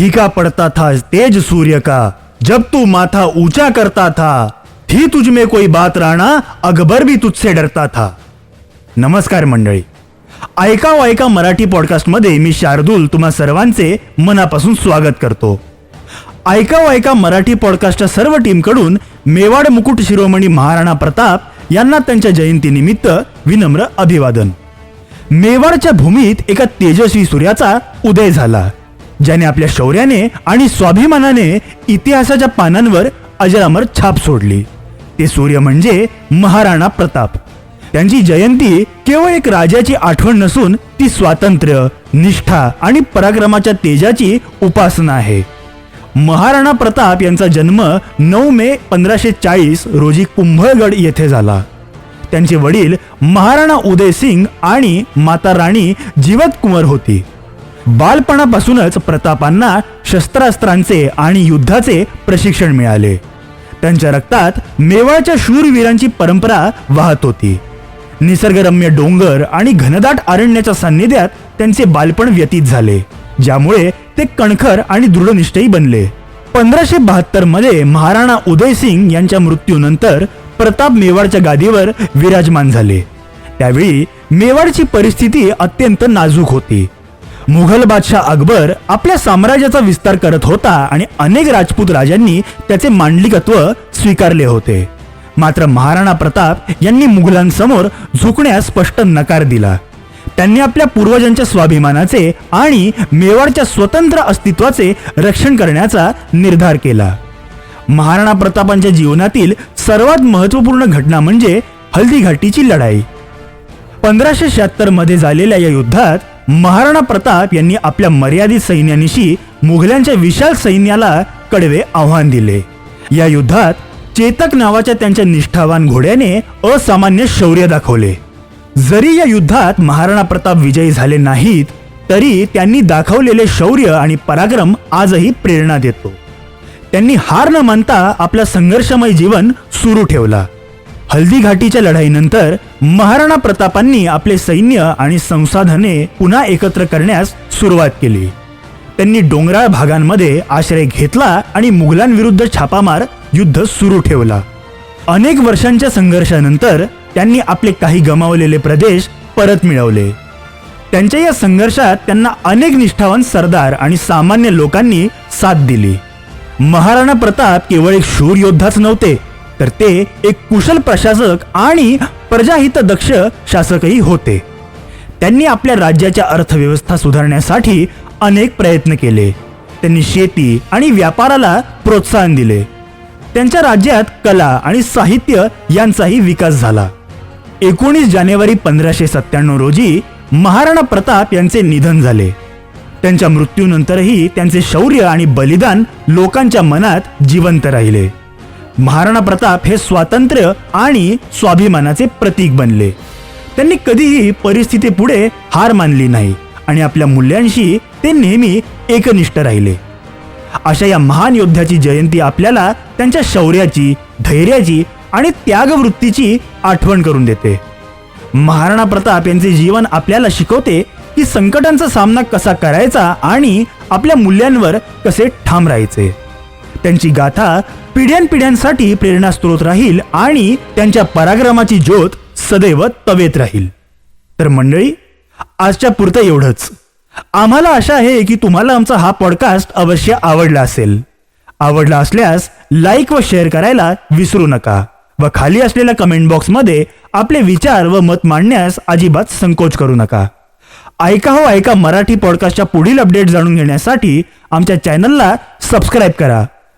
फीका पड़ता था तेज सूर्य का। जब तू माथा ऊंचा करता था थी तुझ में कोई बात राणा अकबर भी तुझसे डरता था। नमस्कार मंडळी। ऐका ऐका मराठी पॉडकास्टमध्ये मी शार्दूल तुम्हा सर्वांचे मनापासून स्वागत करतो। ऐका ऐका मराठी पॉडकास्टच्या सर्व टीमकडून मेवाड मुकुट शिरोमणी महाराणा प्रताप यांना त्यांच्या जयंतीनिमित्त विनम्र अभिवादन। मेवाडच्या भूमीत एका तेजस्वी सूर्याचा उदय झाला। ज्याने आपल्या शौर्याने आणि स्वाभिमानाने इतिहासाच्या पानांवर अजरामर छाप सोडली. ते सूर्य म्हणजे महाराणा प्रताप. त्यांची जयंती केवळ एक राजाची आठवण नसून ती स्वातंत्र्य निष्ठा आणि पराक्रमाच्या तेजाची उपासना आहे. महाराणा प्रताप यांचा जन्म नऊ मे पंधराशे चाळीस रोजी कुंभळगड येथे झाला. त्यांचे वडील महाराणा उदय सिंग आणि माता राणी जीवत कुंवर होती. बालपणापासूनच प्रतापांना शस्त्रास्त्रांचे आणि युद्धाचे प्रशिक्षण मिळाले. त्यांच्या रक्तात मेवाडच्या शूरवीरांची परंपरा वाहत होती. निसर्गरम्य डोंगर आणि घनदाट अरण्याच्या सान्निध्यात त्यांचे बालपण व्यतीत झाले ज्यामुळे ते कणखर आणि दृढनिष्ठही बनले. पंधराशे बहात्तरमध्ये महाराणा उदय सिंग यांच्या मृत्यूनंतर प्रताप मेवाडच्या गादीवर विराजमान झाले. त्यावेळी मेवाडची परिस्थिती अत्यंत नाजूक होती. मुघल बादशाह अकबर आपल्या साम्राज्याचा विस्तार करत होता आणि अनेक राजपूत राजांनी त्याचे मांडलिकत्व स्वीकारले होते. मात्र महाराणा प्रताप यांनी मुघलांसमोर झुकण्यास स्पष्ट नकार दिला. त्यांनी आपल्या पूर्वजांच्या स्वाभिमानाचे आणि मेवाडच्या स्वतंत्र अस्तित्वाचे रक्षण करण्याचा निर्धार केला. महाराणा प्रतापांच्या जीवनातील सर्वात महत्त्वपूर्ण घटना म्हणजे हल्दीघाटीची लढाई. पंधराशे शहात्तरमध्ये झालेल्या या युद्धात महाराणा प्रताप यांनी आपल्या मर्यादित सैन्यानिशी मुघलांच्या विशाल सैन्याला कडवे आव्हान दिले. या युद्धात चेतक नावाच्या त्यांच्या निष्ठावान घोड्याने असामान्य शौर्य दाखवले. जरी या युद्धात महाराणा प्रताप विजयी झाले नाहीत तरी त्यांनी दाखवलेले शौर्य आणि पराक्रम आजही प्रेरणा देतो. त्यांनी हार न मानता आपलं संघर्षमय जीवन सुरू ठेवला. हल्दी घाटीच्या लढाईनंतर महाराणा प्रतापांनी आपले सैन्य आणि संसाधने पुन्हा एकत्र करण्यास सुरुवात केली. त्यांनी डोंगराळ भागांमध्ये आश्रय घेतला आणि मुघलांविरुद्ध छापामार युद्ध सुरू ठेवला. अनेक वर्षांच्या संघर्षानंतर त्यांनी आपले काही गमावलेले प्रदेश परत मिळवले. त्यांच्या या संघर्षात त्यांना अनेक निष्ठावान सरदार आणि सामान्य लोकांनी साथ दिली. महाराणा प्रताप केवळ एक शूर योद्धाच नव्हते तर ते एक कुशल प्रशासक आणि प्रजाहित दक्ष शासकही होते. त्यांनी आपल्या राज्याच्या अर्थव्यवस्था सुधारण्यासाठी अनेक प्रयत्न केले. त्यांनी शेती आणि व्यापाराला प्रोत्साहन दिले. त्यांच्या राज्यात कला आणि साहित्य यांचाही विकास झाला. एकोणीस जानेवारी पंधराशे सत्त्याण्णव रोजी महाराणा प्रताप यांचे निधन झाले. त्यांच्या मृत्यूनंतरही त्यांचे शौर्य आणि बलिदान लोकांच्या मनात जिवंत राहिले. महाराणा प्रताप हे स्वातंत्र्य आणि स्वाभिमानाचे प्रतीक बनले. त्यांनी कधीही परिस्थितीपुढे हार मानली नाही आणि आपल्या मूल्यांशी ते नेहमी एकनिष्ठ राहिले. अशा या महान योद्ध्याची जयंती आपल्याला त्यांच्या शौर्याची धैर्याची आणि त्यागवृत्तीची आठवण करून देते. महाराणा प्रताप यांचे जीवन आपल्याला शिकवते की संकटांचा सामना कसा करायचा आणि आपल्या मूल्यांवर कसे ठाम राहायचे. त्यांची गाथा पिढ्यानपिढ्यांसाठी प्रेरणास्त्रोत राहील आणि त्यांच्या पराक्रमाची ज्योत सदैव तवेत राहील. तर मंडळी आजच्या पुरतं एवढंच. आम्हाला आशा आहे की तुम्हाला आमचा हा पॉडकास्ट अवश्य आवडला असेल. आवडला असल्यास लाईक व शेअर करायला विसरू नका व खाली असलेल्या कमेंट बॉक्समध्ये आपले विचार व मत मांडण्यास अजिबात संकोच करू नका. ऐका हो ऐका मराठी पॉडकास्टच्या पुढील अपडेट जाणून घेण्यासाठी आमच्या चॅनलला सबस्क्राईब करा.